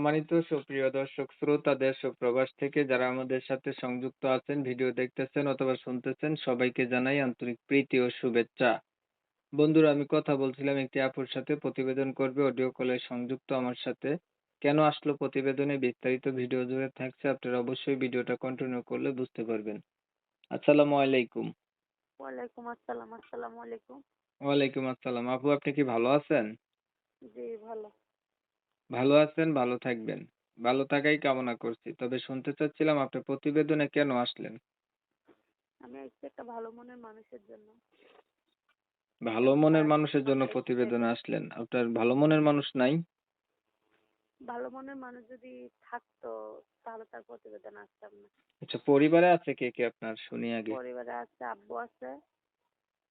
সম্মানিত সুপ্রিয় দর্শক শ্রোতা দেশ ও প্রবাস থেকে যারা আমাদের সাথে সংযুক্ত আছেন ভিডিও দেখতেছেন অথবা শুনতেছেন সবাইকে জানাই আন্তরিক প্রীতি ও শুভেচ্ছা। বন্ধুরা আমি কথা বলছিলাম একটি আপুর সাথে প্রতিবেদন করবে অডিও কলে সংযুক্ত আমার সাথে। কেন আসলো প্রতিবেদনে? বিস্তারিত ভিডিও জুড়ে থাকছে আপনারা অবশ্যই ভিডিওটা কন্টিনিউ করলে বুঝতে পারবেন। আসসালামু আলাইকুম। ওয়ালাইকুম আসসালাম আসসালামু আলাইকুম। ওয়ালাইকুম আসসালাম। আপু আপনি কি ভালো আছেন? জি ভালো। ভালো আছেন ভালো থাকবেন। ভালো থাকাই কামনা করছি। তবে শুনতে চাচ্ছিলাম আপনার প্রতিবেদনে কেন আসলেন? আমি আসছি একটা ভালো মনের মানুষের জন্য। ভালো মনের মানুষের জন্য প্রতিবেদনে আসলেন। আপনার ভালো মনের মানুষ নাই? ভালো মনের মানুষ যদি থাকতো তাহলে তার প্রতিবেদন আসতাম না। আচ্ছা পরিবারে আছে কে কে আপনার? শুনি আগে। পরিবারে আছে আব্বু আছে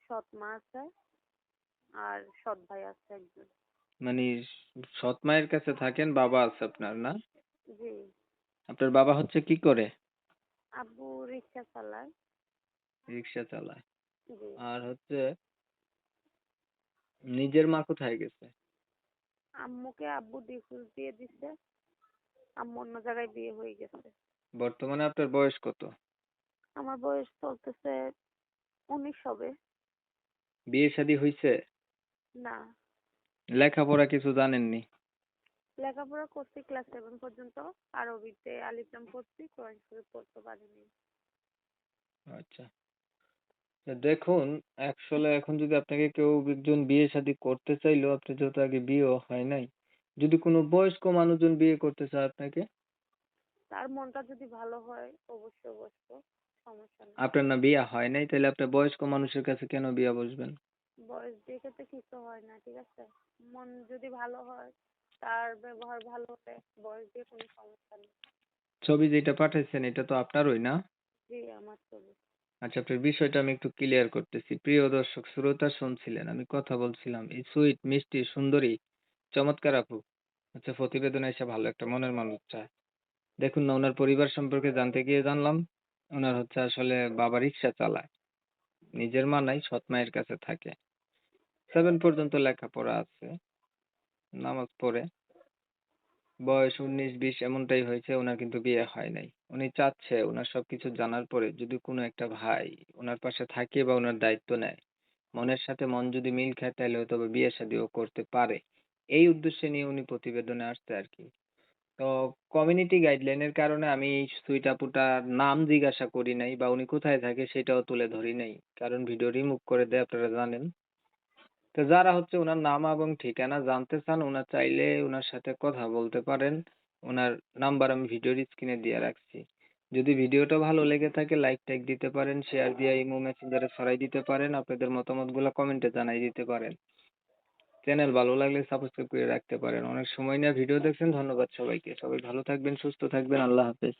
সৎ মা আছে আর সৎ ভাই আছে একজন। মানে সৎ মায়ের কাছে থাকেন বাবা আছে আপনার না? জি। আপনার বাবা হচ্ছে কি করে? আব্বু রিক্সা চালায়। রিক্সা চালায়। জি। আর হচ্ছে নিজের মা কোথায় গেছে? আম্মুকে আব্বু ডিভোর্স দিয়ে দিছে। আম্মু অন্য জায়গায় বিয়ে হয়ে গেছে। বর্তমানে আপনার বয়স কত? আমার বয়স চলতেছে উনিশ হবে। বিয়ে শাদী হয়েছে না। লেখাপড়া কিছু জানেননি? লেখাপড়া করছি ক্লাস সেভেন পর্যন্ত। আরবিতে আলিফলাম পড়ছি কোরআন শরীফ পড়তে পারিনি। আচ্ছা। দেখুন আসলে এখন যদি আপনাকে কেউ একজন বিয়ে শাদী করতে চাইলেও আপনি যেহেতু আগে বিয়েও হয় নাই যদি কোনো বয়স্ক মানুষজন বিয়ে করতে চায় আপনাকে? তার মনটা যদি ভালো হয় অবশ্যই বসবো সমস্যা নেই। আপনার না বিয়ে হয় নাই তাহলে আপনি বয়স্ক মানুষের কাছে কেন বিয়ে বসবেন? বয়স দেখে তো কিছু হয় না ঠিক আছে? মন যদি ভালো হয় তার ব্যবহার ভালো হলে বয়স দিয়ে কোনো সমস্যা নেই। ছবি যেটা পাঠাইছেন এটা তো আপনারই না? জি আমার ছবি। আচ্ছা আপনার বিষয়টা আমি একটু ক্লিয়ার করতেছি। প্রিয় দর্শক শ্রোতা শুনছিলেন আমি কথা বলছিলাম এই সুইট মিষ্টি সুন্দরী চমৎকার আপু। আচ্ছা প্রতিবেদনে এসে ভালো একটা মনের মানুষ চায়। দেখুন না ওনার পরিবার সম্পর্কে জানতে গিয়ে জানলাম ওনার হচ্ছে আসলে বাবা রিক্সা চালায়। নিজের মা নাই সৎ মায়ের কাছে থাকে। সেভেন পর্যন্ত লেখাপড়া আছে। নামাজ পড়ে। বয়স উনিশ, বিশ এমনটাই হয়েছে, ওনার কিন্তু বিয়ে হয় নাই। উনি চাচ্ছে ওনার সবকিছু জানার পরে যদি কোনো একটা ভাই ওনার পাশে থাকে বা ওনার দায়িত্ব নেয়, মনের সাথে মন যদি মিল খায়, তাহলে হয়তো বিয়ে শাদিও করতে পারে। এই উদ্দেশ্যে নিয়ে উনি প্রতিবেদনে আসছে আর কি। তো কমিউনিটি গাইডলাইনের কারণে আমি এই সুইট নাম জিজ্ঞাসা করি নাই বা উনি কোথায় থাকে সেটাও তুলে ধরি নাই। কারণ ভিডিও রিমুভ করে দেয়, আপনারা জানেন। তো যারা হচ্ছে ওনার নাম এবং ঠিকানা জানতে চান ওনার চাইলে ওনার সাথে কথা বলতে পারেন। ওনার নাম্বার আমি ভিডিওর স্ক্রিনে দিয়ে রাখছি। যদি ভিডিওটা ভালো লেগে থাকে, লাইক টাইক দিতে পারেন, শেয়ার দিয়ে ইমো মেসেঞ্জারে ছড়াই দিতে পারেন, আপনাদের মতামতগুলো কমেন্টে জানাই দিতে পারেন। চ্যানেল ভালো লাগলে সাবস্ক্রাইব করে রাখতে পারেন। অনেক সময় নিয়ে ভিডিও দেখছেন, ধন্যবাদ সবাইকে। সবাই ভালো থাকবেন, সুস্থ থাকবেন, আল্লাহ হাফেজ।